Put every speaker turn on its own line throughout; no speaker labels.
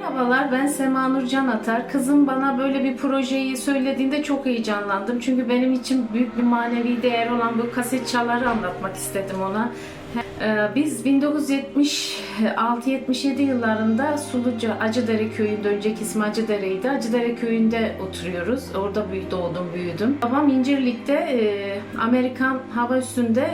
Merhabalar, ben Sema Nur Atar. Kızım bana böyle bir projeyi söylediğinde çok heyecanlandım. Çünkü benim için büyük bir manevi değer olan bu kaset çaları anlatmak istedim ona. Ee, Biz 1976-77 yıllarında Suluca Acıdere köyünde, önceki ismi Acıdere'ydi. Acıdere köyünde oturuyoruz. Orada büyü- doğdum, büyüdüm. Babam İncirlik'te e, Amerikan hava üstünde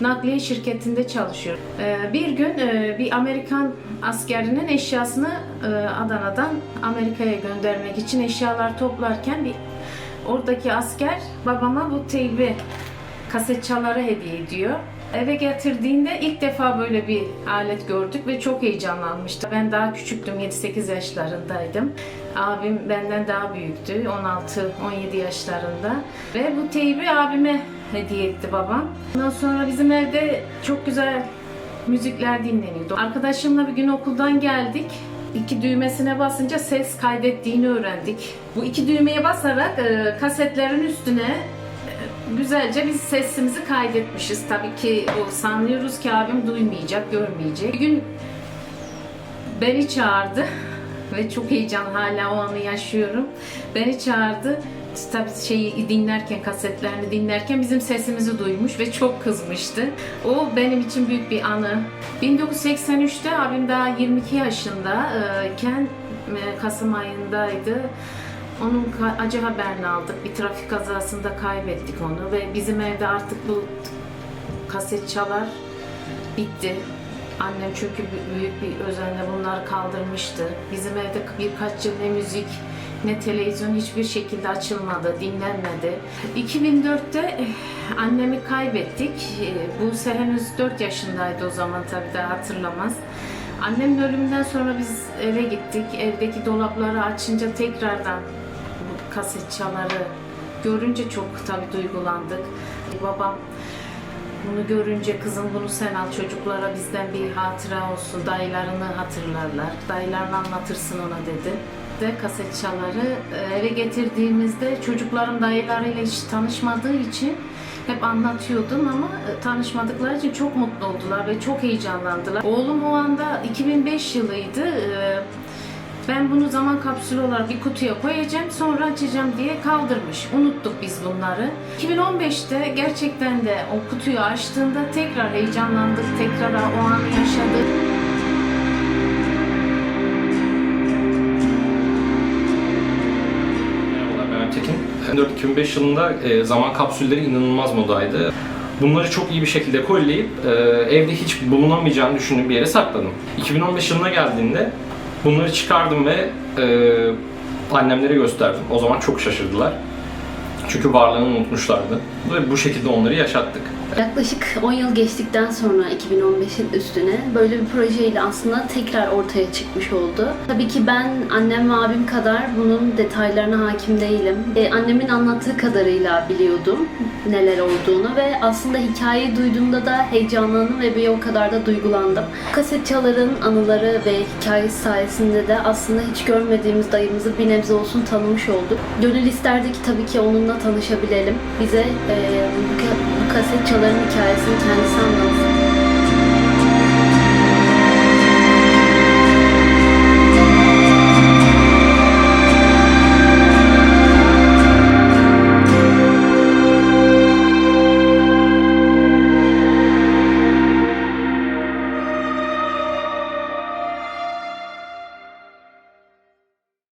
nakliye şirketinde çalışıyor. Ee, Bir gün e, Amerikan askerinin eşyasını e, Adana'dan Amerika'ya göndermek için eşyalar toplarken bir oradaki asker babama bu teybi kaset çaları hediye ediyor. Eve getirdiğinde ilk defa böyle bir alet gördük ve çok heyecanlanmıştı. Ben daha küçüktüm, 7-8 yaşlarındaydım. Abim benden daha büyüktü, 16-17 yaşlarında. Ve bu teybi abime hediye etti babam. Ondan sonra bizim evde çok güzel müzikler dinleniyordu. Arkadaşımla bir gün okuldan geldik. İki düğmesine basınca ses kaydettiğini öğrendik. Bu iki düğmeye basarak e, kasetlerin üstüne e, güzelce biz sesimizi kaydetmişiz. Tabii ki o sanıyoruz ki abim duymayacak, görmeyecek. Bir gün beni çağırdı ve çok heyecan hala o anı yaşıyorum. Beni çağırdı. Tabii şeyi dinlerken, kasetlerini dinlerken bizim sesimizi duymuş ve çok kızmıştı. O benim için büyük bir anı. 1983'te abim daha 22 yaşındayken e, Kasım ayındaydı. Onun acı haberini aldık. Bir trafik kazasında kaybettik onu ve bizim evde artık bu kaset çalar bitti. Annem çünkü bü- büyük bir özenle bunları kaldırmıştı. Bizim evde birkaç yıl ne müzik ne televizyon hiçbir şekilde açılmadı, dinlenmedi. 2004'te eh, annemi kaybettik. Eh, Buse henüz 4 yaşındaydı o zaman tabii daha hatırlamaz. Annemin ölümünden sonra biz eve gittik. Evdeki dolapları açınca tekrardan bu kaset çaları görünce çok tabii duygulandık. Babam bunu görünce kızım bunu sen al çocuklara bizden bir hatıra olsun dayılarını hatırlarlar. Dayılarını anlatırsın ona dedi. De kaset çaları e, eve getirdiğimizde çocuklarım dayılarıyla hiç tanışmadığı için hep anlatıyordum ama e, tanışmadıkları için çok mutlu oldular ve çok heyecanlandılar. Oğlum o anda 2005 yılıydı. E, ben bunu zaman kapsülü olarak bir kutuya koyacağım, sonra açacağım diye kaldırmış. Unuttuk biz bunları. 2015'te gerçekten de o kutuyu açtığında tekrar heyecanlandık, tekrar o anı yaşadık.
2004-2005 yılında e, zaman kapsülleri inanılmaz modaydı. Bunları çok iyi bir şekilde kolleyip e, evde hiç bulunamayacağını düşündüğüm bir yere sakladım. 2015 yılına geldiğinde bunları çıkardım ve e, annemlere gösterdim. O zaman çok şaşırdılar. Çünkü varlığını unutmuşlardı. Ve bu şekilde onları yaşattık.
Yaklaşık 10 yıl geçtikten sonra 2015'in üstüne böyle bir projeyle aslında tekrar ortaya çıkmış oldu. Tabii ki ben annem ve abim kadar bunun detaylarına hakim değilim. E, annemin anlattığı kadarıyla biliyordum neler olduğunu ve aslında hikayeyi duyduğumda da heyecanlandım ve bir o kadar da duygulandım. Kasetçaların anıları ve hikayesi sayesinde de aslında hiç görmediğimiz dayımızı bir nebze olsun tanımış olduk. Gönül isterdi ki tabii ki onunla tanışabilelim. Bize e, bu, bu kasetçaların hikayesini kendisi anlatsın.